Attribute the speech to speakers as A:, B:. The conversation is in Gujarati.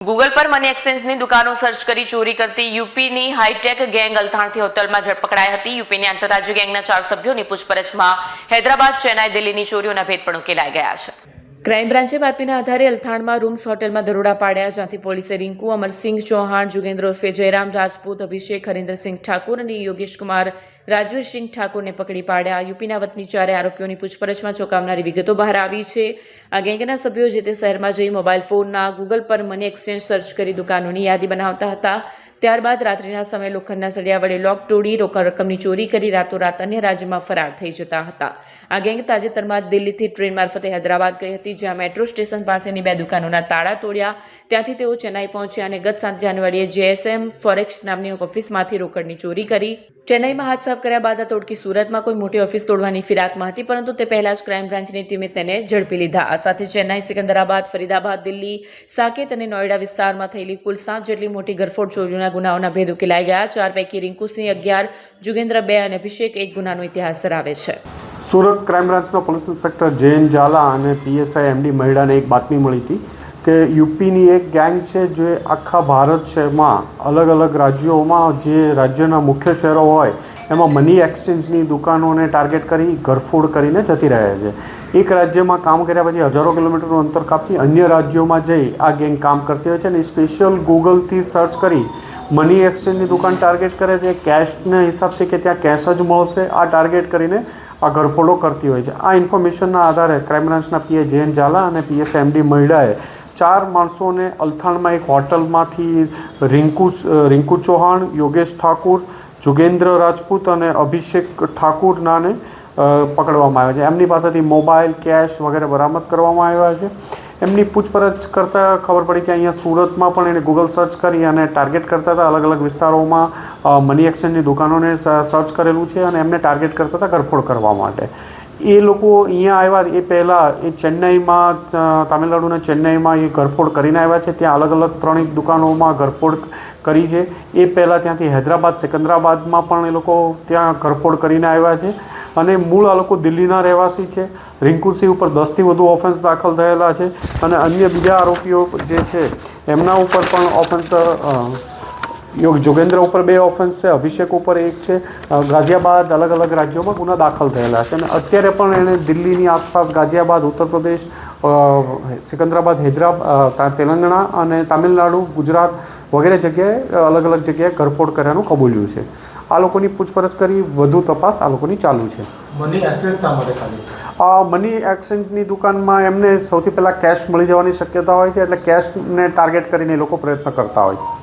A: ગૂગલ પર મની એક્સચેન્જની દુકાનો સર્ચ કરી ચોરી કરતી યુપીની હાઈટેક ગેંગ અલથાણથી હોટલમાં ઝડપકડાઈ હતી. યુપીની આંતરરાજ્ય ગેંગના ચાર સભ્યોની પૂછપરછમાં હૈદરાબાદ, ચેન્નાઈ, દિલ્હીની ચોરીઓના ભેદ પણ ઉકેલાઈ ગયા છે. ક્રાઇમ બ્રાન્ચે બાતમીના આધારે અલથાણમાં રૂમ્સ હોટેલમાં દરોડા પાડ્યા, જ્યાંથી પોલીસે રિંકુ, અમરસિંહ ચૌહાણ, જુગેન્દ્ર ઉર્ફે જયરામ, રાજપૂત, અભિષેક, હરિન્દ્રસિંહ ઠાકુર અને યોગેશ કુમાર, રાજવીરસિંહ ઠાકુરને પકડી પાડ્યા. યુપીના વતની ચારે આરોપીઓની પૂછપરછમાં ચોંકાવનારી વિગતો બહાર આવી છે. આ ગેંગના સભ્યો જે તે શહેરમાં જઈ મોબાઈલ ફોનના ગૂગલ પર મની એક્સચેન્જ સર્ચ કરી દુકાનોની યાદી બનાવતા હતા. ત્યારબાદ રાત્રિના સમયે લોખંડના સળિયા વડે લોક તોડી રોકડ રકમની ચોરી કરી રાતોરાત અન્ય રાજ્યમાં ફરાર થઈ જતા હતા. આ ગેંગ તાજેતરમાં દિલ્હીથી ટ્રેન મારફતે હૈદરાબાદ ગઈ હતી, જ્યાં મેટ્રો સ્ટેશન પાસેની બે દુકાનોના તાળા તોડ્યા. ત્યાંથી તેઓ ચેન્નાઈ પહોંચ્યા અને ગત સાત જાન્યુઆરીએ જેએસએમ ફોરેક્સ નામની ઓફિસમાંથી રોકડની ચોરી કરી. ચેન્નાઈમાં હાથ સાફ કર્યા બાદ આ તોડકી સુરતમાં કોઈ મોટી ઓફિસ તોડવાની ફિરાકમાં હતી, પરંતુ તે પહેલા જ ક્રાઇમ બ્રાન્ચની ટીમે તેને ઝડપી લીધા. આ સાથે ચેન્નાઈ, સિકંદરાબાદ, ફરીદાબાદ, દિલ્હી, સાકેત અને નોઈડા વિસ્તારમાં થયેલી કુલ સાત જેટલી મોટી ગરફોડ ચોરીઓના ગુનાઓના ભેદ ઉકેલાઈ ગયા. ચાર પૈકી રિંકુસિંહ અગિયાર, જુગેન્દ્ર બે અને અભિષેક એક ગુનાનો ઇતિહાસ ધરાવે છે.
B: સુરત ક્રાઇમ બ્રાન્ચના પોલીસ ઇન્સ્પેક્ટર જૈન ઝાલા અને પીએસઆઈ એમડી મહિડાને એક બાતમી મળી હતી કે યુપીની એક ગેંગ છે જે આખા ભારત શહેરમાં અલગ અલગ રાજ્યોમાં જે રાજ્યના મુખ્ય શહેરો હોય, એમાં મની એક્સચેન્જની દુકાનોને ટાર્ગેટ કરી, ઘરફોડ કરીને જતી રહે છે. એક રાજ્યમાં કામ કર્યા પછી હજારો કિલોમીટરનું અંતર કાપી અન્ય રાજ્યોમાં જઈ આ ગેંગ કામ કરતી હોય છે અને સ્પેશિયલ ગૂગલથી સર્ચ કરી મની એક્સચેન્જની દુકાન ટાર્ગેટ કરે છે કેશના હિસાબથી કે ત્યાં કેશ જ મળશે, આ ટાર્ગેટ કરીને આ ગરફોડો કરતી હોય છે. આ ઇન્ફોર્મેશનના આધારે ક્રાઇમ બ્રાન્ચના પીએ જૈન ઝાલા અને પીએસ એમડી મહિડાએ ચાર માણસોને અલથાણમાં એક હોટલમાંથી રિંકુ રિંકુ ચૌહાણ, યોગેશ ઠાકુર, જુગેન્દ્ર રાજપૂત અને અભિષેક ઠાકુર નાને પકડવામાં આવ્યા છે. એમની પાસેથી મોબાઈલ કેશ વગેરે બરામદ કરવામાં આવ્યા છે. એમની પૂછપરછ કરતાં ખબર પડી કે અહીંયા સુરતમાં પણ એણે ગૂગલ સર્ચ કરી અને ટાર્ગેટ કરતા હતા અલગ અલગ વિસ્તારોમાં મની એક્સચેન્જની દુકાનોને સર્ચ કરેલું છે અને એમને ટાર્ગેટ કરતા હતા ઘરફોડ કરવા માટે. એ લોકો અહીંયા આવ્યા, એ પહેલાં એ ચેન્નઈમાં તામિલનાડુના ચેન્નઈમાં એ ઘરફોડ કરીને આવ્યા છે. ત્યાં અલગ અલગ ત્રણેક દુકાનોમાં ઘરફોડ કરી છે. એ પહેલાં ત્યાંથી હૈદરાબાદ, સિકંદરાબાદમાં પણ એ લોકો ત્યાં ઘરફોડ કરીને આવ્યા છે. અને મૂળ આ લોકો દિલ્હીના રહેવાસી છે. રિંકુસિંહ ઉપર દસથી વધુ ઓફેન્સ દાખલ થયેલા છે અને અન્ય બીજા આરોપીઓ જે છે, એમના ઉપર પણ ઓફેન્સ યોગ જોગેન્દ્ર ઉપર બે ઓફેન્સ છે, અભિષેક ઉપર એક છે. ગાઝિયાબાદ અલગ અલગ રાજ્યોમાં ગુના દાખલ થયેલા છે અને અત્યારે પણ એણે દિલ્હીની આસપાસ ગાઝિયાબાદ, ઉત્તર પ્રદેશ સિકંદરાબાદ, હૈદરાબાદ તેલંગાણા અને તામિલનાડુ, ગુજરાત વગેરે જગ્યાએ અલગ અલગ જગ્યાએ ઘરફોડ કર્યાનું કબૂલ્યું છે. આ લોકોની પૂછપરછ કરી વધુ તપાસ આ લોકોની ચાલુ છે.
C: મની એક્સચેન્જ શા માટે ખાલી?
B: આ મની એક્સચેન્જની દુકાનમાં એમને સૌથી પહેલાં કેશ મળી જવાની શક્યતા હોય છે એટલે કેશને ટાર્ગેટ કરીને એ લોકો પ્રયત્ન કરતા હોય છે.